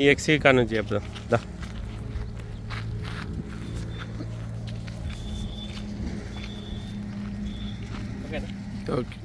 ఈ ఎక్సీ కాడ నుంచి చెప్దాం. దా. ఓకే.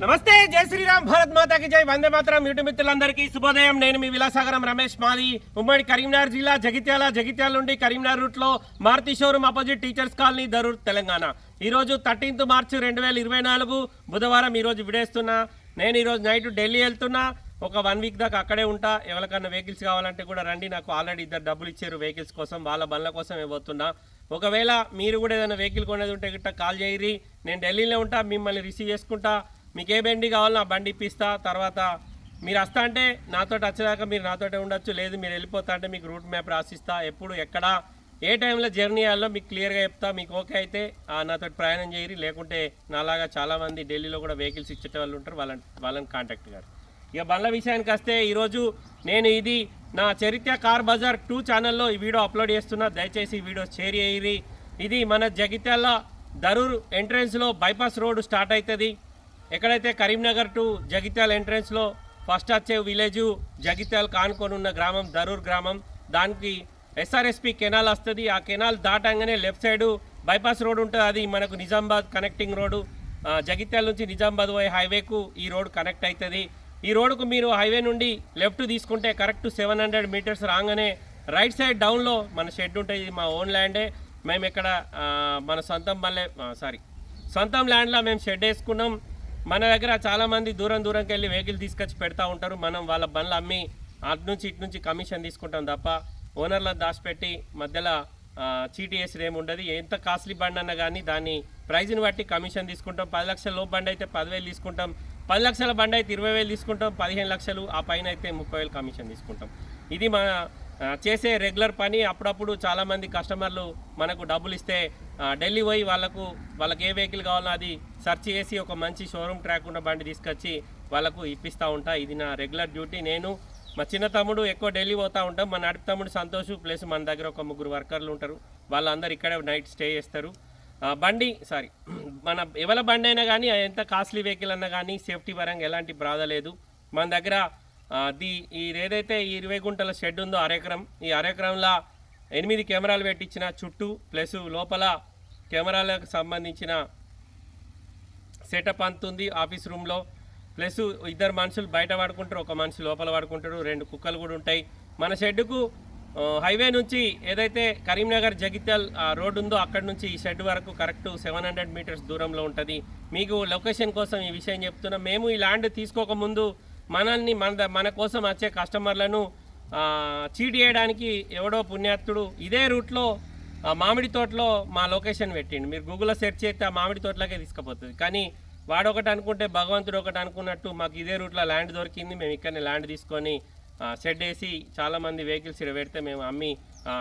నమస్తే జై శ్రీరామ్ భారత్ మాతాకి జై. వందే మాతరం యూట్యూబ్ మిత్రులందరికీ శుభోదయం. నేను మీ విలాసాగరం రమేష్ మాది. ఉమ్మడి కరీంనగర్ జిల్లా జగిత్యాల జగిత్యాల నుండి కరీంనగర్ రూట్లో Maruti showroom opposite teachers colony Darur Telangana. ఈ రోజు థర్టీన్త్ మార్చి రెండు వేల ఇరవై నాలుగు బుధవారం ఈ రోజు విడేస్తున్నా. నేను ఈరోజు నైట్ ఢిల్లీ వెళ్తున్నా. ఒక వన్ వీక్ దాకా అక్కడే ఉంటా. ఎవరికన్నా వెహికల్స్ కావాలంటే కూడా రండి. నాకు ఆల్రెడీ ఇద్దరు డబ్బులు ఇచ్చారు వెహికల్స్ కోసం వాళ్ళ బండ్ల కోసం పోతున్నా. ఒకవేళ మీరు కూడా ఏదైనా వెహికల్ కొనేది ఉంటే గిట్ట కాల్ చేయరి నేను ఢిల్లీలో ఉంటా మిమ్మల్ని రిసీవ్ చేసుకుంటా. మీకు ఏ బండి కావాలో నా బండి ఇప్పిస్తా. తర్వాత మీరు వస్తా అంటే నాతో వచ్చేదాకా మీరు నాతోటే ఉండొచ్చు. లేదు మీరు వెళ్ళిపోతా అంటే మీకు రూట్ మ్యాప్ రాసిస్తా. ఎప్పుడు ఎక్కడ ఏ టైంలో జర్నీ అయ్యాలో మీకు క్లియర్గా చెప్తా. మీకు ఓకే అయితే నాతో ప్రయాణం చేయరి లేకుంటే నాలాగా చాలామంది ఢిల్లీలో కూడా వెహికల్స్ ఇచ్చేట వాళ్ళు ఉంటారు. వాళ్ళని వాళ్ళని కాంటాక్ట్ గారు ఇక బండ్ల విషయానికి వస్తే ఈరోజు నేను ఇది నా చరిత్ర కార్ బజార్ టూ ఛానల్లో ఈ వీడియో అప్లోడ్ చేస్తున్నా. దయచేసి ఈ వీడియో షేర్ చేయరి ఇది మన జగిత్యాల దరూర్ ఎంట్రన్స్లో బైపాస్ రోడ్ స్టార్ట్ అవుతుంది. ఎక్కడైతే కరీంనగర్ టు జగిత్యాల ఎంట్రన్స్లో ఫస్ట్ వచ్చే విలేజ్ జగిత్యాల కానుకొని ఉన్న గ్రామం దరూర్ గ్రామం. దానికి ఎస్ఆర్ఎస్పి కెనాల్ వస్తుంది. ఆ కెనాల్ దాటంగానే లెఫ్ట్ సైడు బైపాస్ రోడ్ ఉంటుంది. అది మనకు నిజామాబాద్ కనెక్టింగ్ రోడ్డు జగిత్యాల నుంచి నిజామాబాద్ పోయే హైవేకు ఈ రోడ్ కనెక్ట్ అవుతుంది. ఈ రోడ్డుకు మీరు హైవే నుండి లెఫ్ట్ తీసుకుంటే కరెక్ట్ సెవెన్ హండ్రెడ్ మీటర్స్ రాగానే రైట్ సైడ్ డౌన్లో మన షెడ్ ఉంటుంది ఇది మా ఓన్ ల్యాండే. మేము ఇక్కడ మన సొంతం మళ్ళీ సారీ సొంతం ల్యాండ్లో మేము షెడ్ వేసుకున్నాం. మన దగ్గర చాలామంది దూరం దూరంకి వెళ్ళి వెహికల్ తీసుకొచ్చి పెడతా ఉంటారు. మనం వాళ్ళ బండ్లు అమ్మి అటు నుంచి ఇటు నుంచి కమిషన్ తీసుకుంటాం తప్ప ఓనర్లను దాచిపెట్టి మధ్యలో చీటీ వేసి ఏముండదు ఉండదు. ఎంత కాస్ట్లీ బండి అన్నా కానీ దాన్ని ప్రైజ్ని బట్టి కమిషన్ తీసుకుంటాం. పది లక్షల లోపు బండి అయితే పదివేలు తీసుకుంటాం. పది లక్షల బండి అయితే ఇరవై వేలు తీసుకుంటాం. పదిహేను లక్షలు ఆ పైన అయితే ముప్పై వేలు కమిషన్ తీసుకుంటాం. ఇది మన చేసే రెగ్యులర్ పని. అప్పుడప్పుడు చాలామంది కస్టమర్లు మనకు డబ్బులు ఇస్తే ఢిల్లీ పోయి వాళ్ళకు వాళ్ళకి ఏ వెహికల్ కావాలో అది సెర్చ్ చేసి ఒక మంచి షోరూమ్ ట్రాక్ ఉన్న బండి తీసుకొచ్చి వాళ్ళకు ఇప్పిస్తూ ఉంటా. ఇది నా రెగ్యులర్ డ్యూటీ. నేను మా చిన్న తమ్ముడు ఎక్కువ ఢిల్లీ పోతూ ఉంటాం. మా నడిపి తమ్ముడు సంతోష్ ప్లస్ మన దగ్గర ఒక ముగ్గురు వర్కర్లు ఉంటారు. వాళ్ళందరూ ఇక్కడే నైట్ స్టే చేస్తారు. బండి సారీ మన ఎవరి బండి అయినా కానీ ఎంత కాస్ట్లీ వెహికల్ అన్నా కానీ సేఫ్టీ పరంగా ఎలాంటి బాధ లేదు. మన దగ్గర ది ఈ ఏదైతే ఈ ఇరవై గుంటల షెడ్ ఉందో అరెకరం ఈ అరెకరంలో ఎనిమిది కెమెరాలు పెట్టించిన చుట్టూ ప్లస్ లోపల కెమెరాలకు సంబంధించిన సెటప్ అంతుంది ఆఫీస్ రూమ్లో. ప్లస్ ఇద్దరు మనుషులు బయట వాడుకుంటారు ఒక మనిషి లోపల వాడుకుంటారు రెండు కుక్కలు కూడా ఉంటాయి. మన షెడ్డుకు హైవే నుంచి ఏదైతే కరీంనగర్ జగిత్యాల్ ఆ, రోడ్ ఉందో అక్కడ నుంచి ఈ షెడ్ వరకు కరెక్ట్ సెవెన్ హండ్రెడ్ మీటర్స్ దూరంలో ఉంటుంది. మీకు లొకేషన్ కోసం ఈ విషయం చెప్తున్నా. మేము ఈ ల్యాండ్ తీసుకోకముందు మనల్ని మన మన కోసం వచ్చే కస్టమర్లను ఆ, చీట్ చేయడానికి ఎవడో పుణ్యాత్తుడు ఇదే రూట్లో మామిడి తోటలో మా లొకేషన్ పెట్టిండు. మీరు గూగుల్లో సెర్చ్ చేస్తే ఆ మామిడి తోటలోకే తీసుకుపోతుంది. కానీ వాడు ఒకటి అనుకుంటే భగవంతుడు ఒకటి అనుకున్నట్టు మాకు ఇదే రూట్లో ల్యాండ్ దొరికింది మేము ఇక్కడనే ల్యాండ్ తీసుకొని షెడ్ వేసి చాలామంది వెహికల్స్ ఇక్కడ పెడితే మేము అమ్మి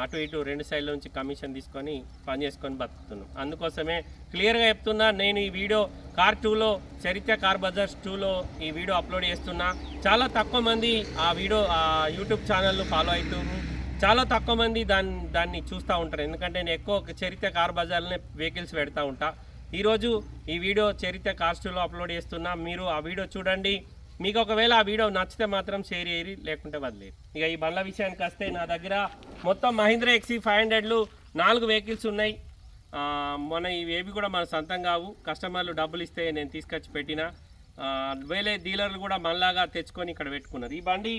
అటు ఇటు రెండు సైడ్ల నుంచి కమిషన్ తీసుకొని పని చేసుకొని బతుకుతున్నాం. అందుకోసమే క్లియర్గా చెప్తున్నా నేను ఈ వీడియో కార్ టూలో చరిత్ర కార్ బజార్స్ టూలో ఈ వీడియో అప్లోడ్ చేస్తున్నా. చాలా తక్కువ మంది ఆ వీడియో ఆ యూట్యూబ్ ఛానల్ ఫాలో అవుతున్నారు. చాలా తక్కువ మంది దాన్ని దాన్ని చూస్తూ ఉంటారు. ఎందుకంటే నేను ఎక్కువ చరిత్ర కార్ బజార్లోనే వెహికల్స్ పెడతా ఉంటా. ఈరోజు ఈ వీడియో చరిత్ర కాస్ట్లో అప్లోడ్ చేస్తున్నా. మీరు ఆ వీడియో చూడండి. మీకు ఒకవేళ ఆ వీడియో నచ్చితే మాత్రం షేర్ చేయరు లేకుంటే వదిలేరు ఇక ఈ బండ్ల విషయానికి వస్తే నా దగ్గర మొత్తం మహీంద్రా ఎక్సీ ఫైవ్ హండ్రెడ్లు నాలుగు వెహికల్స్ ఉన్నాయి. మన ఇవేవి కూడా మన సొంతం కావు. కస్టమర్లు డబ్బులు ఇస్తే నేను తీసుకొచ్చి పెట్టిన. వేలే వేరే డీలర్లు కూడా మనలాగా తెచ్చుకొని ఇక్కడ పెట్టుకున్నారు. ఈ బండి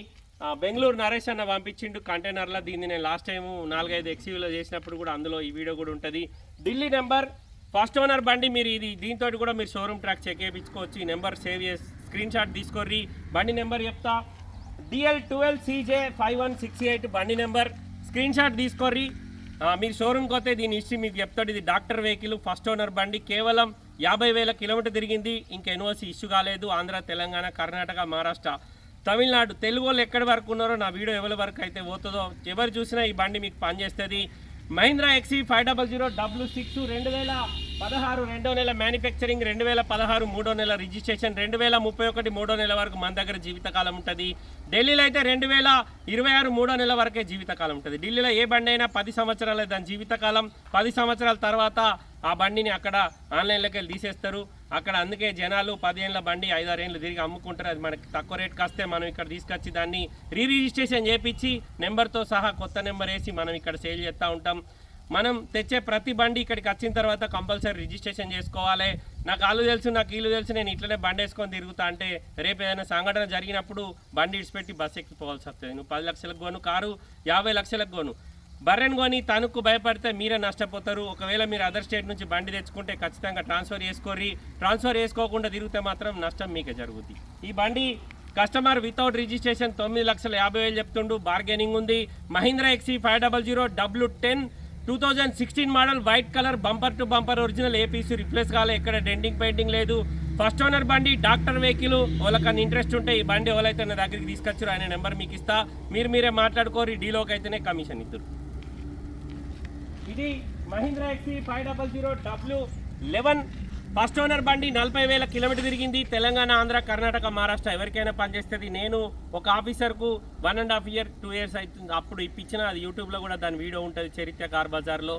బెంగళూరు నరేష్ అన్న పంపించిండు. కంటైనర్లో దీన్ని నేను లాస్ట్ టైము నాలుగైదు ఎక్సీవీలో చేసినప్పుడు కూడా అందులో ఈ వీడియో కూడా ఉంటుంది. ఢిల్లీ నెంబర్ ఫస్ట్ ఓనర్ బండి మీరు ఇది దీంతో కూడా మీరు షోరూమ్ ట్రాక్ చెక్ చేయించుకోవచ్చు. ఈ నెంబర్ సేవ్ చేసి స్క్రీన్ షాట్ తీసుకోర్రి. బండి నెంబర్ చెప్తా. DL twelve CJ five one six eight బండి నెంబర్. స్క్రీన్ షాట్ తీసుకోర్రి. మీరు షోరూమ్కి వస్తే దీని హిస్టరీ మీకు చెప్తాడు. ఇది డాక్టర్ వెహికల్ ఫస్ట్ ఓనర్ బండి. కేవలం యాభై వేల కిలోమీటర్ తిరిగింది. ఇంకా ఎన్ఓసి ఇష్యూ కాలేదు. ఆంధ్ర తెలంగాణ కర్ణాటక మహారాష్ట్ర తమిళనాడు. తెలుగు వాళ్ళు ఎక్కడి వరకు ఉన్నారో నా వీడియో ఎవరి వరకు అయితే పోతుందో ఎవరు చూసినా ఈ బండి మీకు పనిచేస్తుంది. Mahindra XUV five double zero W six రెండు వేల పదహారు రెండో నెల మ్యానుఫ్యాక్చరింగ్ రెండు వేల పదహారు మూడో నెల రిజిస్ట్రేషన్ రెండు వేల ముప్పై ఒకటి మూడో నెల వరకు మన దగ్గర జీవితకాలం ఉంటుంది. ఢిల్లీలో అయితే రెండు వేల ఇరవై ఆరు మూడో నెల వరకే జీవితకాలం ఉంటుంది. ఢిల్లీలో ఏ బండి అయినా పది సంవత్సరాలే దాని జీవితకాలం. పది సంవత్సరాల తర్వాత ఆ బండిని అక్కడ ఆన్లైన్లోకి వెళ్ళి తీసేస్తారు. అక్కడ అందుకే జనాలు పదిహేనుల బండి ఐదారేళ్ళు తిరిగి అమ్ముకుంటారు. అది మనకి తక్కువ రేట్కి వస్తే మనం ఇక్కడ తీసుకొచ్చి దాన్ని రీ రిజిస్ట్రేషన్ చేపించి నెంబర్తో సహా కొత్త నెంబర్ వేసి మనం ఇక్కడ సేల్ చేస్తూ ఉంటాం. మనం తెచ్చే ప్రతి బండి ఇక్కడికి వచ్చిన తర్వాత కంపల్సరీ రిజిస్ట్రేషన్ చేసుకోవాలి. నాకు ఆలు తెలుసు నాకు ఇల్లు తెలుసు నేను ఇట్లనే బండి వేసుకొని తిరుగుతా అంటే రేపు ఏదైనా సంఘటన జరిగినప్పుడు బండి ఇడిచిపెట్టి బస్సు ఎక్కిపోవాల్సి వస్తుంది. నువ్వు పది లక్షలకు గోను కారు యాభై లక్షలకు గోను. బర్రెను కొని తణుకు భయపడితే మీరే నష్టపోతారు. ఒకవేళ మీరు అదర్ స్టేట్ నుంచి బండి తెచ్చుకుంటే ఖచ్చితంగా ట్రాన్స్ఫర్ చేసుకోర్రి. ట్రాన్స్ఫర్ చేసుకోకుండా తిరిగితే మాత్రం నష్టం మీకే జరుగుద్ది. ఈ బండి కస్టమర్ వితౌట్ రిజిస్ట్రేషన్ తొమ్మిది లక్షల యాభై వేలు చెప్తుండు. బార్గెనింగ్ ఉంది. Mahindra XUV five double zero W ten two thousand sixteen model white colour bumper to bumper original APC replace కాలే. ఎక్కడ డెంటింగ్ పెయింటింగ్ లేదు. ఫస్ట్ ఓనర్ బండి డాక్టర్ వెహికల్ వాళ్ళకన్నా ఇంట్రెస్ట్ ఉంటే ఈ బండి ఎవరైతే నా దగ్గరికి తీసుకొచ్చారు. ఆయన నెంబర్ మీకు ఇస్తా. మీరు మీరే మాట్లాడుకోరు డీలోకి అయితేనే కమిషన్ ఇద్దరు. ఇది Mahindra XUV five double zero W eleven first owner బండి నలభై వేల కిలోమీటర్ తిరిగింది. తెలంగాణ ఆంధ్ర కర్ణాటక మహారాష్ట్ర ఎవరికైనా పనిచేస్తుంది నేను ఒక ఆఫీసర్కు one and half year two years అవుతుంది. అప్పుడు ఇప్పించిన అది యూట్యూబ్లో కూడా దాని వీడియో ఉంటుంది చరిత్ర కార్ బజార్లో.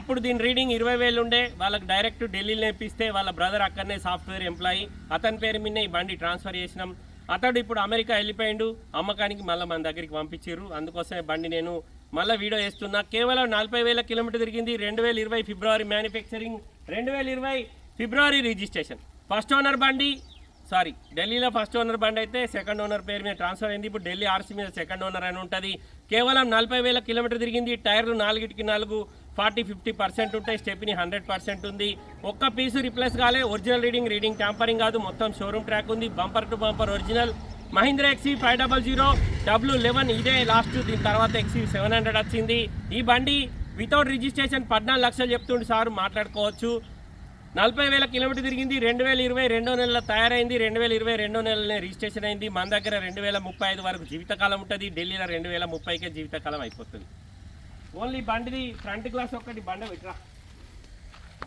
అప్పుడు దీని రీడింగ్ ఇరవై వేలు ఉండే. వాళ్ళకి డైరెక్ట్ ఢిల్లీలో నేర్పిస్తే వాళ్ళ బ్రదర్ అక్కడనే సాఫ్ట్వేర్ ఎంప్లాయీ అతని పేరు మీద ఈ బండి ట్రాన్స్ఫర్ చేసినాం. అతడు ఇప్పుడు అమెరికా వెళ్ళిపోయిండు. అమ్మకానికి మళ్ళీ మన దగ్గరికి పంపించారు అందుకోసమే బండి నేను మళ్ళీ వీడియో వేస్తున్నా కేవలం నలభై వేల కిలోమీటర్ తిరిగింది రెండు వేల ఇరవై ఫిబ్రవరి మ్యానుఫ్యాక్చరింగ్ రెండు వేల ఇరవై ఫిబ్రవరి రిజిస్ట్రేషన్ ఫస్ట్ ఓనర్ బండి సారీ ఢిల్లీలో ఫస్ట్ ఓనర్ బండి అయితే సెకండ్ ఓనర్ పేరు మీద ట్రాన్స్ఫర్ అయింది. ఇప్పుడు ఢిల్లీ ఆర్సీ మీద సెకండ్ ఓనర్ అని ఉంటుంది. కేవలం నలభై వేల కిలోమీటర్ తిరిగింది. టైర్లు నాలుగిటికి నాలుగు ఫార్టీ ఫిఫ్టీ పర్సెంట్ ఉంటాయి స్టెప్ని హండ్రెడ్ పర్సెంట్ ఉంది. ఒక్క పీసు రిప్లేస్ కాలే ఒరిజినల్ రీడింగ్ రీడింగ్ ట్యాంపరింగ్ కాదు. మొత్తం షోరూమ్ ట్రాక్ ఉంది. Bumper to bumper original Mahindra XE five double zero W eleven ఇదే లాస్ట్ దీని తర్వాత ఎక్సీ సెవెన్ హండ్రెడ్ వచ్చింది. ఈ బండి వితౌట్ రిజిస్ట్రేషన్ పద్నాలుగు లక్షలు చెప్తుండే సార్ మాట్లాడుకోవచ్చు. నలభై వేల కిలోమీటర్ తిరిగింది రెండు వేల ఇరవై రెండో నెలలో తయారైంది రెండు వేల ఇరవై రెండో నెలలోనే రిజిస్ట్రేషన్ అయింది. మన దగ్గర రెండు వేల ముప్పై ఐదు వరకు జీవితకాలం ఉంటుంది ఢిల్లీలో రెండు వేల ముప్పైకే జీవితకాలం అయిపోతుంది. ఓన్లీ బండిది ఫ్రంట్ గ్లాస్ ఒక్కటి బండ పెట్టరా.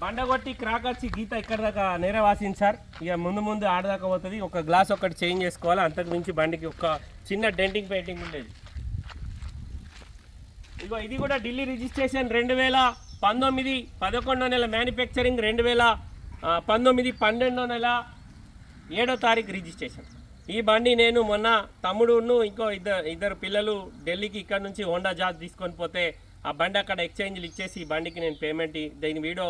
బండ కొట్టి క్రాక్ వచ్చి గీత ఇక్కడ దాకా నేరవాసింది సార్ ఇక ముందు ముందు ఆడదాకా పోతుంది. ఒక గ్లాస్ ఒకటి చేంజ్ చేసుకోవాలి. అంతకు మించి బండికి ఒక చిన్న డెంటింగ్ పెయింటింగ్ ఉండేది. ఇగో ఇది కూడా ఢిల్లీ రిజిస్ట్రేషన్ రెండు వేల పంతొమ్మిది పదకొండో నెల మ్యానుఫ్యాక్చరింగ్ రెండు వేల పంతొమ్మిది పన్నెండో నెల ఏడో తారీఖు రిజిస్ట్రేషన్. ఈ బండి నేను మొన్న తమ్ముడును ఇంకో ఇద్దరు ఇద్దరు పిల్లలు ఢిల్లీకి ఇక్కడ నుంచి హోండా జాజ్ తీసుకొని పోతే ఆ బండి అక్కడ ఎక్స్చేంజ్లు ఇచ్చేసి ఈ బండికి నేను పేమెంట్ దీని వీడియో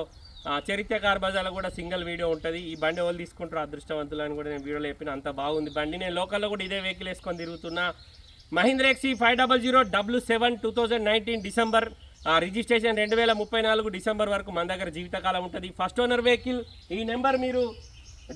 చరిత్ర కార్ బజార్లో కూడా సింగిల్ వీడియో ఉంటుంది. ఈ బండి వాళ్ళు తీసుకుంటారు అదృష్టవంతులు అని కూడా నేను వీడియోలో చెప్పిన అంత బాగుంది బండి. నేను లోకల్లో కూడా ఇదే వెహికల్ వేసుకొని తిరుగుతున్నా. Mahindra XUV five double zero W seven two thousand nineteen December ఆ, రిజిస్ట్రేషన్ రెండు వేల ముప్పై నాలుగు డిసెంబర్ వరకు మన దగ్గర జీవితకాలం ఉంటుంది. ఫస్ట్ ఓనర్ వెహికల్ ఈ నెంబర్ మీరు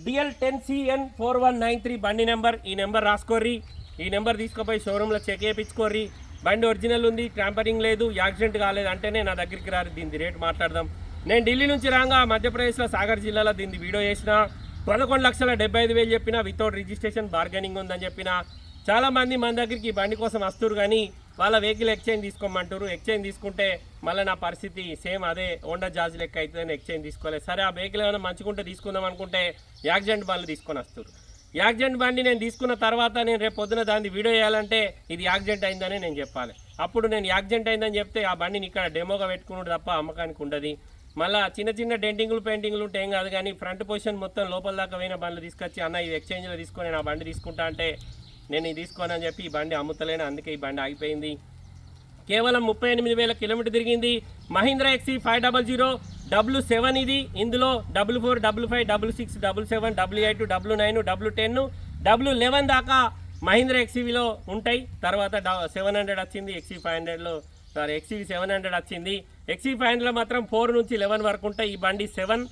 DL ten CN four one nine three బండి నెంబర్. ఈ నెంబర్ రాసుకోర్రి. ఈ నెంబర్ తీసుకుపోయి షోరూంలో చెక్ చేయించుకోర్రి. బండి ఒరిజినల్ ఉంది ట్యాంపరింగ్ లేదు యాక్సిడెంట్ కాలేదు అంటేనే నా దగ్గరికి రారు. దీని రేట్ మాట్లాడదాం. నేను ఢిల్లీ నుంచి రాగా మధ్యప్రదేశ్లో సాగర్ జిల్లాలో దీన్ని వీడియో చేసిన. పదకొండు లక్షల డెబ్బై ఐదు వేలు చెప్పిన వితౌట్ రిజిస్ట్రేషన్ బార్గెనింగ్ ఉందని చెప్పిన. చాలామంది మన దగ్గరికి బండి కోసం వస్తురు కానీ వాళ్ళ వెహికల్ ఎక్స్చేంజ్ తీసుకోమంటారు ఎక్స్చేంజ్ తీసుకుంటే మళ్ళీ నా పరిస్థితి సేమ్ అదే హోండా జార్జ్ లెక్క అవుతుందని ఎక్స్చేంజ్ తీసుకోలేదు. సరే ఆ వెహికల్ ఏమైనా మంచిగుంటే తీసుకుందాం అనుకుంటే యాక్సిడెంట్ బండ్లు తీసుకొని వస్తారు యాక్సిడెంట్ బండి నేను తీసుకున్న తర్వాత నేను రేపు పొద్దున దాన్ని వీడియో చేయాలంటే ఇది యాక్సిడెంట్ అయిందని నేను చెప్పాలి. అప్పుడు నేను యాక్సిడెంట్ అయిందని చెప్తే ఆ బండిని ఇక్కడ డెమోగా పెట్టుకున్నాడు తప్ప అమ్మకానికి ఉండదు. మళ్ళీ చిన్న చిన్న డెంటింగ్లు పెయింటింగ్లు ఉంటే ఏం కాదు కానీ ఫ్రంట్ పొజిషన్ మొత్తం లోపల దాకా పోయిన బండ్లు తీసుకొచ్చి అన్న ఇది ఎక్స్చేంజ్లో తీసుకొని నా బండి తీసుకుంటా అంటే నేను ఇది తీసుకోనని చెప్పి ఈ బండి అమ్ముతలేను. అందుకే ఈ బండి ఆగిపోయింది. కేవలం ముప్పై ఎనిమిది వేల కిలోమీటర్ తిరిగింది. Mahindra XUV five double zero W seven ఇది. ఇందులో W four double five double six double seven W eight W nine W ten W eleven దాకా మహీంద్రా ఎక్సీవీలో ఉంటాయి. తర్వాత సెవెన్ హండ్రెడ్ వచ్చింది. ఎక్సీ ఫైవ్ హండ్రెడ్లో సారీ ఎక్సీ సెవెన్ హండ్రెడ్ వచ్చింది. XUV ఫైన్లో మాత్రం ఫోర్ నుంచి లెవెన్ వరకు ఉంటాయి. ఈ బండి సెవెన్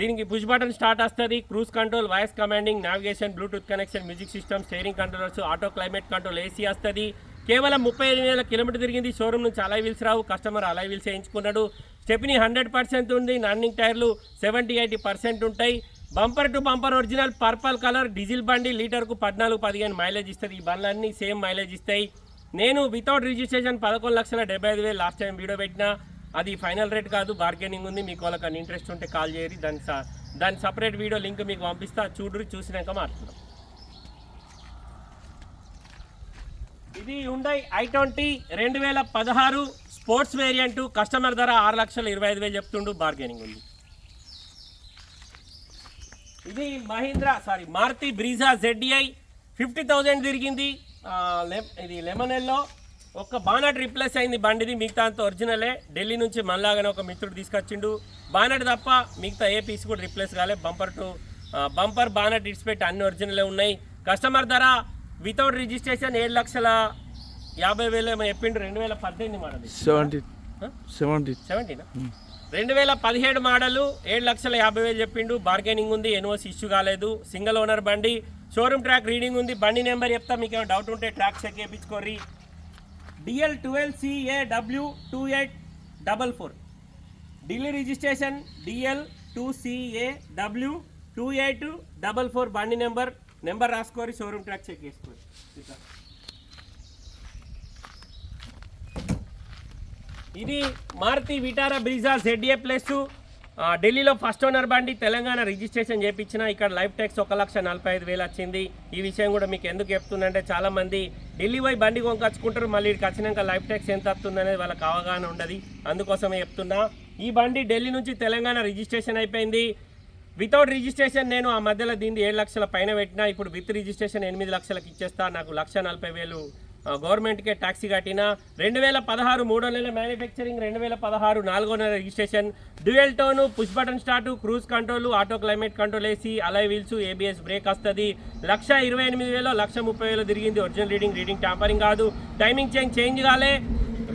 దీనికి పుష్ బటన్ స్టార్ట్ వస్తుంది. Cruise control voice commanding navigation bluetooth connection music system steering controllers auto climate control AC వస్తుంది. కేవలం ముప్పై ఐదు వేల కిలోమీటర్ తిరిగింది. షోరూమ్ నుంచి అలై వీల్స్ రావు. కస్టమర్ అలై వీల్స్ వేయించుకున్నాడు. స్టెప్ని హండ్రెడ్ పర్సెంట్ ఉంది. రన్నింగ్ టైర్లు సెవెంటీ ఎయిటీ పర్సెంట్ ఉంటాయి. Bumper to bumper original purple colour diesel బండి లీటర్కు పద్నాలుగు పదిహేను మైలేజ్ ఇస్తుంది. ఈ బండ్లన్నీ సేమ్ మైలేజ్ ఇస్తాయి. నేను వితౌట్ రిజిస్ట్రేషన్ పదకొండు లక్షల డెబ్బై ఐదు వేలు లాస్ట్ టైం వీడియో పెట్టినా. అది ఫైనల్ రేట్ కాదు బార్గెనింగ్ ఉంది మీకు వాళ్ళకి ఇంట్రెస్ట్ ఉంటే కాల్ చేయరు దాని స- దాని సపరేట్ వీడియో లింక్ మీకు పంపిస్తా చూడురి చూసినాక మాట్లాడదాం. ఇది ఉండై ఐ ట్వంటీ రెండు వేల పదహారు స్పోర్ట్స్ వేరియంట్ కస్టమర్ ధర ఆరు లక్షల ఇరవై ఐదు వేలు చెప్తుండు బార్గెనింగ్ ఉంది. ఇది Mahindra sorry Maruti Brezza ZDI fifty thousand తిరిగింది లె- ఇది లెమన్ ఎల్లో ఒక్క బానట్ రీప్లేస్ అయింది బండిది మిగతా అంతా ఒరిజినలే ఢిల్లీ నుంచి మళ్ళాగానే ఒక మిత్రుడు తీసుకొచ్చిండు. బానట్ తప్ప మిగతా ఏ పీస్ కూడా రీప్లేస్ కాలే. బంపర్ టు బంపర్ బానట్ ఇడిచిపెట్టి అన్ని ఒరిజినలే ఉన్నాయి. కస్టమర్ ధర వితౌట్ రిజిస్ట్రేషన్ ఏడు లక్షల యాభై వేలు ఏమో చెప్పిండు. రెండు వేల పద్దెనిమిది మోడల్ సెవెంటీ సెవెంటీ సెవెంటీనా రెండు వేల పదిహేడు మోడలు ఏడు లక్షల యాభై వేలు చెప్పిండు. బార్గెనింగ్ ఉంది ఎన్ఓసి ఇష్యూ కాలేదు. సింగిల్ ఓనర్ బండి. షోరూమ్ ట్రాక్ రీడింగ్ ఉంది. బండి నెంబర్ చెప్తా. మీకు ఏమైనా డౌట్ ఉంటే track check చేయించుకోర్రి. DL twelve CA W two eight double four Delhi registration DL two CA W two eight double four బండి నెంబర్ నెంబర్ రాసుకోరి షోరూమ్ ట్రాక్ చెక్ చేసుకోరి. ఇది Maruti Vitara Brezza ZA plus. ఢిల్లీలో first owner బండి Telangana registration చేయించిన ఇక్కడ life tax ఒక లక్ష నలభై ఐదు వేలు వచ్చింది. ఈ విషయం కూడా మీకు ఎందుకు చెప్తుందంటే చాలామంది ఢిల్లీ పోయి బండి కొనుకొచ్చుకుంటారు మళ్ళీ ఇక్కడికి వచ్చినాక లైఫ్ ట్యాక్స్ ఎంత వస్తుంది అనేది వాళ్ళకి అవగాహన ఉండదు. అందుకోసమే చెప్తున్నా ఈ బండి ఢిల్లీ నుంచి తెలంగాణ రిజిస్ట్రేషన్ అయిపోయింది. వితౌట్ రిజిస్ట్రేషన్ నేను ఆ మధ్యలో దీన్ని ఏడు లక్షల పైన పెట్టినా ఇప్పుడు విత్ రిజిస్ట్రేషన్ ఎనిమిది లక్షలకు ఇచ్చేస్తా నాకు లక్ష నలభై వేలు గవర్నమెంట్కే ట్యాక్సీ కట్టిన రెండు వేల పదహారు మూడో నెల మ్యానుఫ్యాక్చరింగ్ రెండు వేల పదహారు నాలుగో నెల registration. Dual tone push button start cruise control auto climate control AC alloy wheels ABS brake వస్తుంది. లక్ష ఇరవై ఎనిమిది వేలో లక్ష ముప్పై వేలు తిరిగింది ఒరిజినల్ రీడింగ్ రీడింగ్ టాంపరింగ్ కాదు. టైమింగ్ చేంజ్ చేంజ్ కాలే.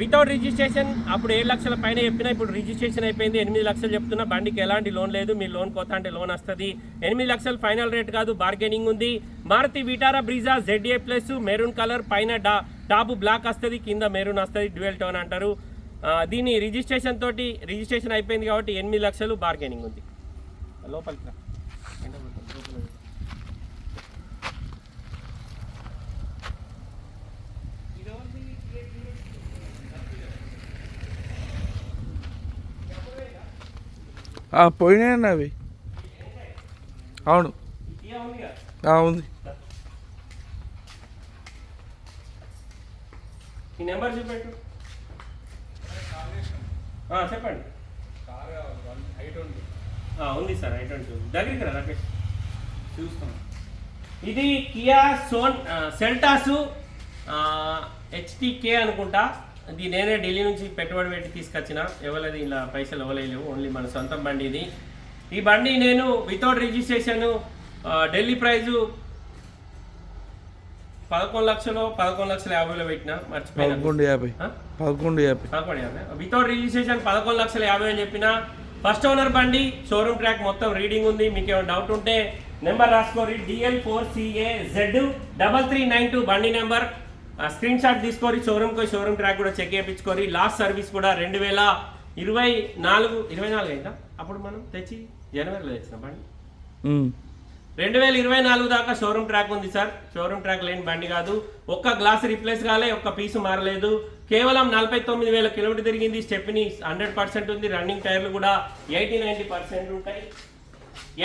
వితౌట్ రిజిస్ట్రేషన్ అప్పుడు ఏడు లక్షల పైన చెప్పినా ఇప్పుడు రిజిస్ట్రేషన్ అయిపోయింది ఎనిమిది లక్షలు చెప్తున్నా బండికి ఎలాంటి లోన్ లేదు మీ లోన్ కోత అంటే లోన్ వస్తుంది. ఎనిమిది లక్షలు ఫైనల్ రేట్ కాదు బార్గెనింగ్ ఉంది. Maruti Vitara Brezza ZA plus maroon colour పైన డా టాప్ బ్లాక్ వస్తుంది కింద మెరూన్ వస్తుంది డ్యూయల్ టోన్ అంటారు. దీని రిజిస్ట్రేషన్ తోటి రిజిస్ట్రేషన్ అయిపోయింది కాబట్టి ఎనిమిది లక్షలు బార్గెనింగ్ ఉంది. లోపలికి రా. పోయినాయండి అవి. అవును. ఉంది. ఈ నెంబర్ చెప్పండి. చెప్పండి ఉంది సార్ ఐ ట్వంటీ. దగ్గరికి రా రాకేష్. చూస్తాం ఇది కియా సోన్ సెల్టాసు హెచ్టికే అనుకుంటా. ఇది నేనే ఢిల్లీ నుంచి పెట్టుబడి పెట్టి తీసుకొచ్చిన. ఎవరిది ఇలా పైసలు ఇవ్వలేవు ఓన్లీ మన సొంతం బండి ఇది. ఈ బండి నేను వితౌట్ రిజిస్ట్రేషన్ ఢిల్లీ ప్రైజు పదకొండు లక్షలు పదకొండు లక్షల యాభైలో పెట్టిన. మర్చిపోయినా. పదకొండు యాభై. ఆ? పదకొండు యాభై. పదకొండు యాభై. వితౌట్ రిజిస్ట్రేషన్ పదకొండు లక్షల యాభై అని చెప్పిన. ఫస్ట్ ఓనర్ బండి షోరూమ్ ట్రాక్ మొత్తం రీడింగ్ ఉంది. మీకు ఏమైనా డౌట్ ఉంటే number రాసుకోరి DL four CA Z double three nine two బండి నెంబర్. స్క్రీన్ షాట్ తీసుకోరి షోరూమ్కి షోరూమ్ ట్రాక్ కూడా చెక్ చేయించుకోరి లాస్ట్ సర్వీస్ కూడా రెండు వేల ఇరవై నాలుగు ఇరవై నాలుగు అయిందా? అప్పుడు మనం తెచ్చి జనవరిలో తెచ్చిన బండి. రెండు వేల ఇరవై నాలుగు దాకా షోరూమ్ ట్రాక్ ఉంది సార్. షోరూమ్ ట్రాక్ లేని బండి కాదు. ఒక్క గ్లాస్ రిప్లేస్ కాలే ఒక్క పీసు మారలేదు. కేవలం నలభై తొమ్మిది వేల కిలోమీటర్ తిరిగింది స్టెప్ని హండ్రెడ్ పర్సెంట్ ఉంది. రన్నింగ్ టైర్లు కూడా ఎయిటీ నైంటీ పర్సెంట్ ఉంటాయి.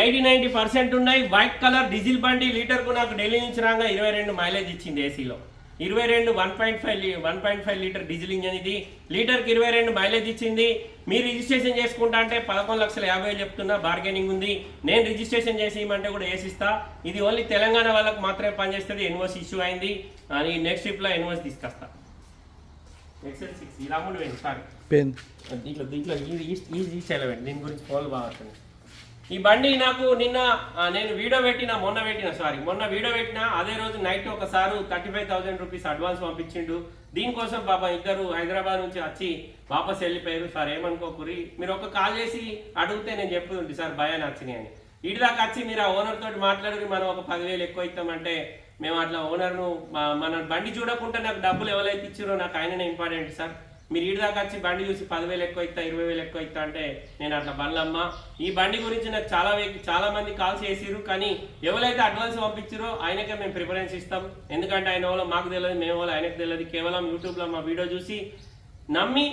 ఎయిటీ నైంటీ పర్సెంట్ ఉన్నాయి. వైట్ కలర్ డీజిల్ బండి లీటర్కు నాకు ఢిల్లీ నుంచి రాగా ఇరవై రెండు మైలేజ్ ఇచ్చింది ఏసీలో ఇరవై రెండు one point five one point five litre diesel engine ఇది లీటర్కి ఇరవై రెండు మైలేజ్ ఇచ్చింది మీరు రిజిస్ట్రేషన్ చేసుకుంటా అంటే పదకొండు లక్షల యాభై వేలు చెప్తున్నా బార్గెనింగ్ ఉంది నేను రిజిస్ట్రేషన్ చేసి ఇవ్వమంటే కూడా వేసిస్తా ఇది ఓన్లీ తెలంగాణ వాళ్ళకి మాత్రమే పనిచేస్తుంది ఎన్ఓసి ఇష్యూ అయింది అని నెక్స్ట్ ట్రిప్లో ఎన్ఓసి తీసుకొస్తా ఎక్సెల్ సిక్స్ రాముడు వేయండి సారీ దీంట్లో దీంట్లో ఈ ఈ- దీని గురించి ఫోన్ బాగా వస్తుంది. ఈ బండి నాకు నిన్న నేను వీడియో పెట్టిన మొన్న పెట్టిన సారీ మొన్న వీడియో పెట్టిన అదే రోజు నైట్ ఒకసారి thirty five thousand rupees advance పంపించిండు. దీనికోసం బాబా ఇద్దరు హైదరాబాద్ నుంచి వచ్చి వాపస్ వెళ్ళిపోయారు. సార్ ఏమనుకోకురి మీరు ఒక కాల్ చేసి అడిగితే నేను చెప్పుతుంది సార్ భయ నచ్చినాయి అని. ఇటు దాకా వచ్చి మీరు ఆ ఓనర్ తోటి మాట్లాడి మనం ఒక పదివేలు ఎక్కువ ఇస్తామంటే మేము అట్లా ఓనర్ను మన బండి చూడకుండా నాకు డబ్బులు ఎవరైతే ఇచ్చారో నాకు ఆయననే ఇంపార్టెంట్ సార్. మీరు ఈడి దాకా వచ్చి బండి చూసి పదివేలు ఎక్కువ ఇస్తా ఇరవై వేలు ఎక్కువ ఇస్తా అంటే నేను అట్లా బండ్లమ్మ ఈ బండి గురించి నాకు చాలా చాలా మంది కాల్స్ చేసిరు కానీ ఎవరైతే అడ్వాన్స్ పంపించారో ఆయనకే మేము ప్రిఫరెన్స్ ఇస్తాం. ఎందుకంటే ఆయన వాళ్ళ మాకు తెలియదు మేము వాళ్ళు ఆయనకు తెలియదు. కేవలం యూట్యూబ్లో మా వీడియో చూసి నమ్మి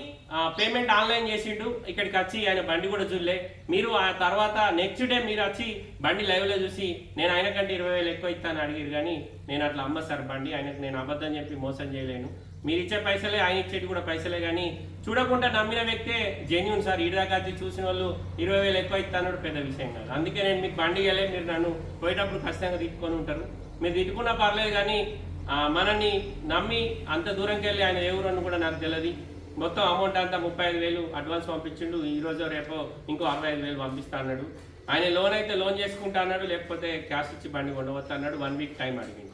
పేమెంట్ ఆన్లైన్ చేసిండు. ఇక్కడికి వచ్చి ఆయన బండి కూడా చూడలే. మీరు ఆ తర్వాత నెక్స్ట్ డే మీరు వచ్చి బండి లైవ్లో చూసి నేను ఆయన కంటే ఇరవై వేలు ఎక్కువ ఇస్తాను అడిగారు కానీ నేను అట్లా అమ్మ సార్ బండి ఆయనకు నేను అబద్ధం చెప్పి మోసం చేయలేను. మీరు ఇచ్చే పైసలే ఆయన ఇచ్చేటి కూడా పైసలే కానీ చూడకుండా నమ్మిన వ్యక్తే జెన్యున్ సార్. ఈడదాకా వచ్చి చూసిన వాళ్ళు ఇరవై వేలు ఎక్కువ ఇస్తానడు పెద్ద విషయం కాదు. అందుకే నేను మీకు బండి ఇవ్వలే మీరు నన్ను పోయేటప్పుడు ఖచ్చితంగా తిట్టుకొని ఉంటారు. మీరు తిట్టుకున్నా పర్లేదు కానీ మనల్ని నమ్మి అంత దూరంకి వెళ్ళి ఆయన ఎవరు అని కూడా నాకు తెలియదు మొత్తం అమౌంట్ అంతా ముప్పై ఐదు వేలు అడ్వాన్స్ పంపించిండు. ఈ రోజు రేపో ఇంకో అరవై ఐదు వేలు పంపిస్తా అన్నాడు. ఆయన లోన్ అయితే లోన్ చేసుకుంటా అన్నాడు. లేకపోతే క్యాష్ ఇచ్చి బండి కొండవద్దు అన్నాడు. వన్ వీక్ టైం అడిగింది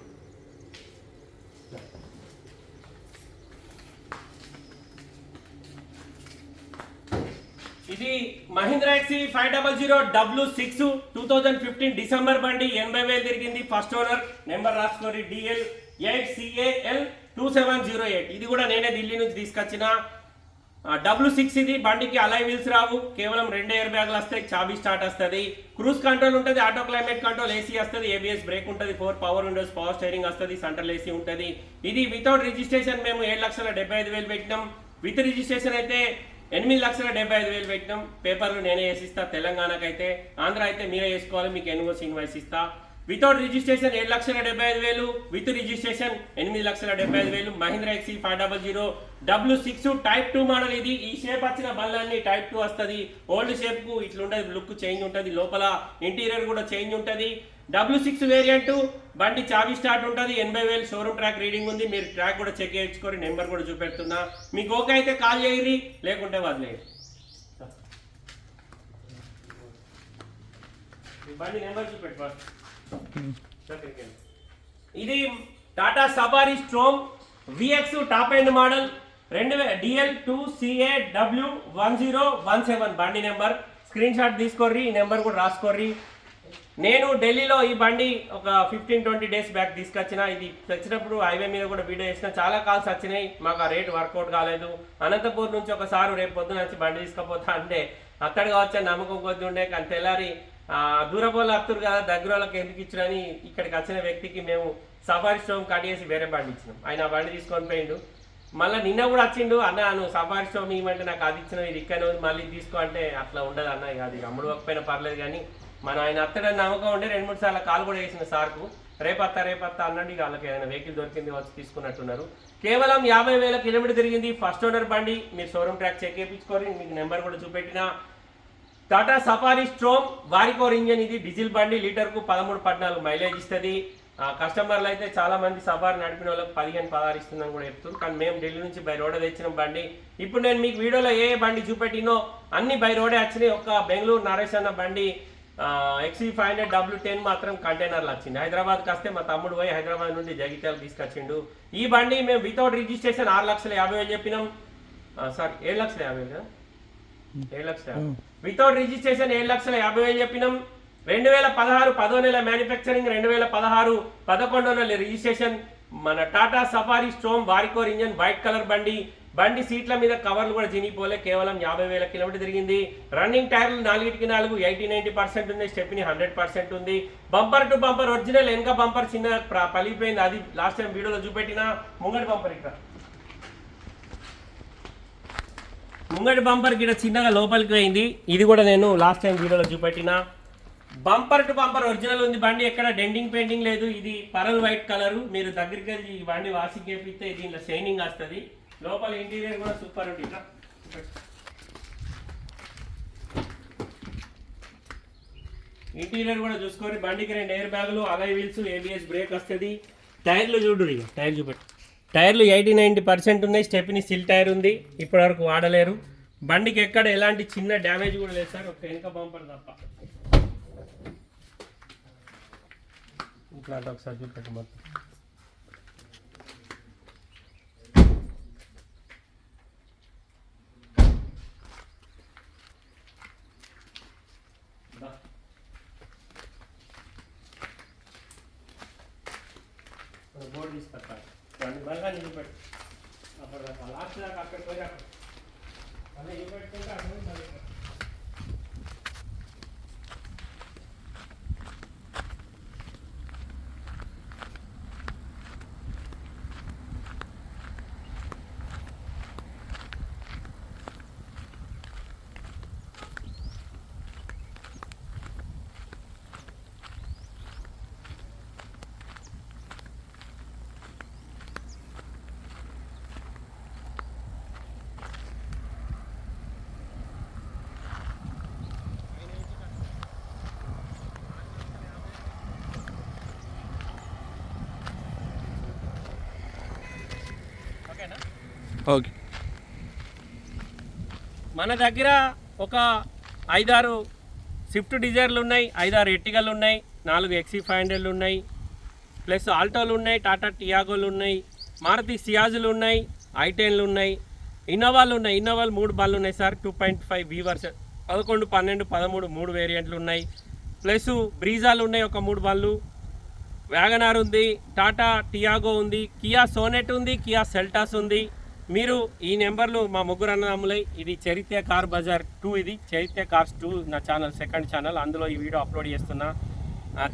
ఇది Mahindra XUV five double zero W six two thousand fifteen December బండి ఎనభై వేలు తిరిగింది. First owner number రాసుకోరి DL eight CAL two seven zero eight. ఇది కూడా నేనే ఢిల్లీ నుంచి తీసుకొచ్చిన. డబ్ల్యూ సిక్స్ ఇది బండికి అలై వీల్స్ రావు. కేవలం రెండు ఎయిర్ బ్యాగులు వస్తాయి చాబీ స్టార్ట్ వస్తుంది. క్రూజ్ కంట్రోల్ ఉంటుంది ఆటో క్లైమేట్ కంట్రోల్ ఏసీ వస్తుంది ఏబిఎస్ బ్రేక్ ఉంటుంది four power windows power steering వస్తుంది సెంట్రల్ ఏసీ ఉంటుంది. ఇది వితౌట్ రిజిస్ట్రేషన్ మేము ఏడు లక్షల డెబ్బై ఐదు వేలు పెట్టినాం. విత్ రిజిస్ట్రేషన్ అయితే ఎనిమిది లక్షల డెబ్బై ఐదు వేలు పెట్టినాం. పేపర్లు నేనే వేసిస్తా. తెలంగాణకైతే ఆంధ్ర అయితే మీరే వేసుకోవాలి. మీకు ఎన్ఓసి ఇన్వాయిస్ ఇస్తా వితౌట్ రిజిస్ట్రేషన్ ఏడు లక్షల డెబ్బై ఐదు వేలు. విత్ రిజిస్ట్రేషన్ ఎనిమిది లక్షల డెబ్బై ఐదు వేలు. Mahindra XUV five double zero W six type two model ఇది. ఈ షేప్ వచ్చిన బళ్ళన్నీ టైప్ టూ వస్తుంది. ఓల్డ్ షేప్కు లుక్ చేంజ్ ఉంటుంది. లోపల ఇంటీరియర్ కూడా చేంజ్ ఉంటుంది. డబ్ల్యూ సిక్స్ వేరియంట్ బండి చావి స్టార్ట్ ఉంటుంది ఎనభై వేలు షోరూమ్ ట్రాక్ రీడింగ్ ఉంది మీరు ట్రాక్ కూడా చెక్ చేయించుకొని నెంబర్ కూడా చూపెడుతున్నా. మీకు ఓకే అయితే కాల్ చేయరి లేకుంటే వదిలేదు బండి నెంబర్ చూపెట్టు ఫస్ట్. ఇది Tata Safari Storme VX top end model రెండు DL two CA W one zero one seven. బండి నెంబర్. స్క్రీన్ షాట్ తీసుకోర్రి ఈ నెంబర్ కూడా రాసుకోర్రి. నేను ఢిల్లీలో ఈ బండి ఒక ఫిఫ్టీన్ ట్వంటీ డేస్ బ్యాక్ తీసుకొచ్చిన. ఇది తెచ్చినప్పుడు హైవే మీద కూడా వీడియో చేసిన చాలా కాల్స్ వచ్చినాయి. మాకు ఆ రేట్ వర్కౌట్ కాలేదు. అనంతపూర్ నుంచి ఒకసారి రేపు పొద్దున వచ్చి బండి తీసుకుపోతా అంటే అత్తడు వచ్చే నమ్మకం కొద్ది ఉండే. కానీ తెల్లారి ఆ, దూరపోళ్ళు కదా దగ్గర వాళ్ళకి ఎందుకు ఇచ్చినని ఇక్కడికి వచ్చిన వ్యక్తికి మేము సఫారీ స్టోమ్ కట్ చేసి వేరే బండి ఇచ్చినాం. ఆయన ఆ బండి తీసుకొని పోయిండు. మళ్ళీ నిన్న కూడా వచ్చిండు. అన్న నువ్వు సఫారీ స్టోమ్ ఇవ్వమంటే నాకు అది ఇచ్చిన ఇది ఇక్కడ మళ్ళీ తీసుకో అంటే అట్లా ఉండదు అన్న ఇక అది అమ్ముడు పర్లేదు కానీ మన ఆయన అత్తడని నమ్మకం ఉండే రెండు మూడు సార్లు కాల్ కూడా వేసిన సార్కు. రేపత్తా రేపత్తా అన్నాడు వాళ్ళకి ఏదైనా వెహికల్ దొరికింది వచ్చి తీసుకున్నట్టున్నారు. కేవలం యాభై వేల కిలోమీటర్ తిరిగింది ఫస్ట్ ఓనర్ బండి. మీరు షోరూమ్ ట్రాక్ చెక్ చేయించుకోరు మీకు నెంబర్ కూడా చూపెట్టిన. Tata Safari Storme Varicor engine ఇది డీజిల్ బండి. లీటర్కు పదమూడు పద్నాలుగు మైలేజ్ ఇస్తుంది. ఆ, కస్టమర్లు అయితే చాలా మంది సఫారీ నడిపిన వాళ్ళకి పదిహేను పదహారు ఇస్తుందని కూడా చెప్తున్నారు. కానీ మేము ఢిల్లీ నుంచి బై రోడ్ తెచ్చిన బండి. ఇప్పుడు నేను మీకు వీడియోలో ఏ ఏ బండి చూపెట్టినో అన్ని బై రోడే వచ్చినాయి. ఒక బెంగళూరు నరేష్ అన్న బండి. XUV five hundred W ten మాత్రం కంటైనర్లు వచ్చింది. హైదరాబాద్కి వస్తే మా తమ్ముడు పోయి హైదరాబాద్ నుండి జగిత్యాల తీసుకొచ్చిండు. ఈ బండి మేము వితౌట్ రిజిస్ట్రేషన్ ఆరు లక్షల యాభై వేలు చెప్పినాం. సారీ ఏడు లక్షల యాభై వేలు కదా? ఏడు లక్షల వితౌట్ రిజిస్ట్రేషన్ ఏడు లక్షల యాభై వేలు చెప్పినాం. రెండు వేల పదహారు పదో నెల మ్యానుఫ్యాక్చరింగ్ రెండు వేల పదహారు పదకొండో నెల రిజిస్ట్రేషన్ మన Tata Safari Storme Varicor engine white colour బండి బండి సీట్ల మీద కవర్లు కూడా చినిగిపోలే. కేవలం యాభై వేల కిలోమీటర్ తిరిగింది. రన్నింగ్ టైర్లు నాలుగిటికి నాలుగు ఎయిటీ నైన్టీ పర్సెంట్ ఉంది. స్టెప్ని హండ్రెడ్ పర్సెంట్ ఉంది. బంపర్ టు బంపర్ ఒరిజినల్ వెనక బంపర్ చిన్న పలిగిపోయింది అది లాస్ట్ టైం వీడియోలో చూపెట్టిన ముంగటి బంపర్ ఇక్కడ. ముంగటి బంపర్ గిడ చిన్నగా లోపలికి పోయింది. ఇది కూడా నేను లాస్ట్ టైం వీడియోలో చూపెట్టిన. బంపర్ టు బంపర్ ఒరిజినల్ ఉంది. బండి ఎక్కడ డెండింగ్ పెయింటింగ్ లేదు. ఇది పరల్ వైట్ కలర్. మీరు దగ్గరికి వెళ్ళి ఈ బండి వాషింగ్ చేపిస్తే దీంట్లో షైనింగ్ వస్తుంది లోపల ఇంటీరియర్ కూడా సూపర్ ఉంది. ఇట్లా. ఇంటీరియర్ కూడా చూసుకొని బండికి రెండు ఎయిర్ బ్యాగులు అలై వీల్స్ ఏబిఎస్ బ్రేక్ వస్తుంది. టైర్లు చూడు ఇక టైర్ చూపెట్టు. టైర్లు ఎయిటీ నైంటీ పర్సెంట్ ఉన్నాయి స్టెప్ని సిల్ టైర్ ఉంది ఇప్పటివరకు వాడలేరు. బండికి ఎక్కడ ఎలాంటి చిన్న డ్యామేజ్ కూడా లేదు సార్ ఒక వెనుక బంపర్ తప్ప. ఇట్లాంటి ఒకసారి చూపెట్టు మొత్తం దా. ఒక బోర్డు తీసుకొస్తాను రెండు బలగా నిలబెట్టు అక్కడ లాస్ట్ దాకా అక్కడ పోయి అక్కడ అలా నిలబెట్టుకుంటే అక్కడ ఓకే. మన దగ్గర ఒక ఐదారు స్విఫ్ట్ డిజైర్లు ఉన్నాయి ఐదారు ఎట్టిగలు ఉన్నాయి నాలుగు ఎక్సీ ఫైవ్ హండ్రెడ్లు ఉన్నాయి ప్లస్ ఆల్టోలు ఉన్నాయి టాటా టియాగోలు ఉన్నాయి మారుతి సియాజులు ఉన్నాయి ఐటెన్లు ఉన్నాయి ఇన్నోవాలు ఉన్నాయి ఇన్నోవాలు మూడు బాళ్ళు ఉన్నాయి sir two point five V version పదకొండు పన్నెండు పదమూడు మూడు వేరియంట్లు ఉన్నాయి ప్లస్ బ్రీజాలు ఉన్నాయి ఒక మూడు బాళ్ళు వ్యాగనార్ ఉంది టాటా టియాగో ఉంది కియా సోనెట్ ఉంది కియా సెల్టాస్ ఉంది మీరు ఈ నెంబర్లు మా ముగ్గురు అన్నదమ్ములై ఇది చరిత్ర కార్ బజార్ టూ ఇది. చరిత్ర కార్స్ టూ నా ఛానల్ సెకండ్ ఛానల్. అందులో ఈ వీడియో అప్లోడ్ చేస్తున్నా.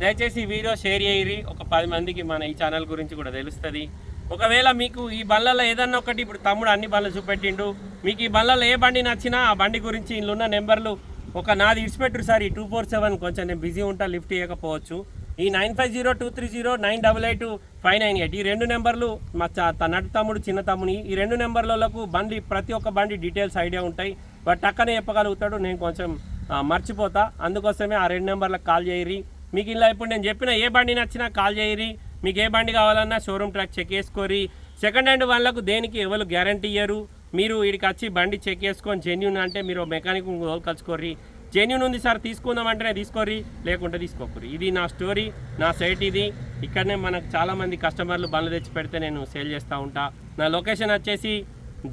దయచేసి ఈ వీడియో షేర్ చేయరి ఒక పది మందికి మన ఈ ఛానల్ గురించి కూడా తెలుస్తుంది. ఒకవేళ మీకు ఈ బండ్లలో ఏదన్నా ఒకటి ఇప్పుడు తమ్ముడు అన్ని బండ్లు చూపెట్టిండు. మీకు ఈ బండ్లలో ఏ బండి నచ్చినా ఆ బండి గురించి ఇల్లున్న ఉన్న నెంబర్లు ఒక నాది ఇడిచిపెట్టురు సార్. ఈ టూ ఫోర్ సెవెన్ కొంచెం నేను బిజీ ఉంటా లిఫ్ట్ ఇవ్వకపోవచ్చు ఈ nine five zero two three zero nine double eight five nine eight. ఈ రెండు నెంబర్లు మా నటు తమ్ముడు చిన్న తమ్ముని ఈ రెండు నెంబర్లకు బండి ప్రతి ఒక్క బండి డీటెయిల్స్ ఐడియా ఉంటాయి. బట్ టక్కనే చెప్పగలుగుతాడు నేను కొంచెం మర్చిపోతా. అందుకోసమే ఆ రెండు నెంబర్లకు కాల్ చేయరి మీకు ఇలా ఇప్పుడు నేను చెప్పిన ఏ బండి నచ్చినా కాల్ చేయరి మీకు ఏ బండి కావాలన్నా షోరూమ్ ట్రాక్ చెక్ చేసుకోరి సెకండ్ హ్యాండ్ వాళ్ళకు దేనికి ఎవరు గ్యారంటీ ఇయ్యరు? మీరు వీడికి వచ్చి బండి చెక్ చేసుకొని జెన్యున్ అంటే మీరు మెకానిక్ కలుసుకోర్రి జెన్యున్ ఉంది సార్ తీసుకుందాం అంటేనే తీసుకోర్రి లేకుంటే తీసుకోకూరి ఇది నా స్టోరీ నా సైట్ ఇది. ఇక్కడనే మనకు చాలామంది కస్టమర్లు బండ్లు తెచ్చి పెడితే నేను సేల్ చేస్తూ ఉంటా. నా లొకేషన్ వచ్చేసి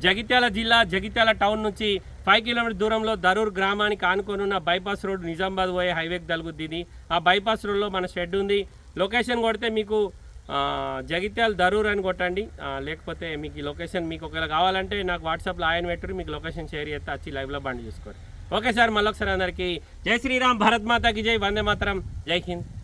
జగిత్యాల జిల్లా జగిత్యాల టౌన్ నుంచి ఫైవ్ కిలోమీటర్ దూరంలో దరూర్ గ్రామానికి ఆనుకొని ఉన్న బైపాస్ రోడ్ నిజామాబాద్ పోయే హైవేకి తలుగుద్ది ఇది. ఆ బైపాస్ రోడ్లో మన షెడ్ ఉంది. లొకేషన్ కొడితే మీకు జగిత్యాల దరూర్ అని కొట్టండి. లేకపోతే మీకు లొకేషన్ మీకు ఒకవేళ కావాలంటే నాకు వాట్సాప్లో ఆయన పెట్టుకుని మీకు లొకేషన్ షేర్ చేస్తే వచ్చి లైవ్లో బండి చూసుకోండి ఓకే సార్ మళ్ళొకసారి అందరికీ జై శ్రీరామ్ భారత్ మాతాకి జై వందే మాతరం జై హింద్ థ్యాంక్ యూ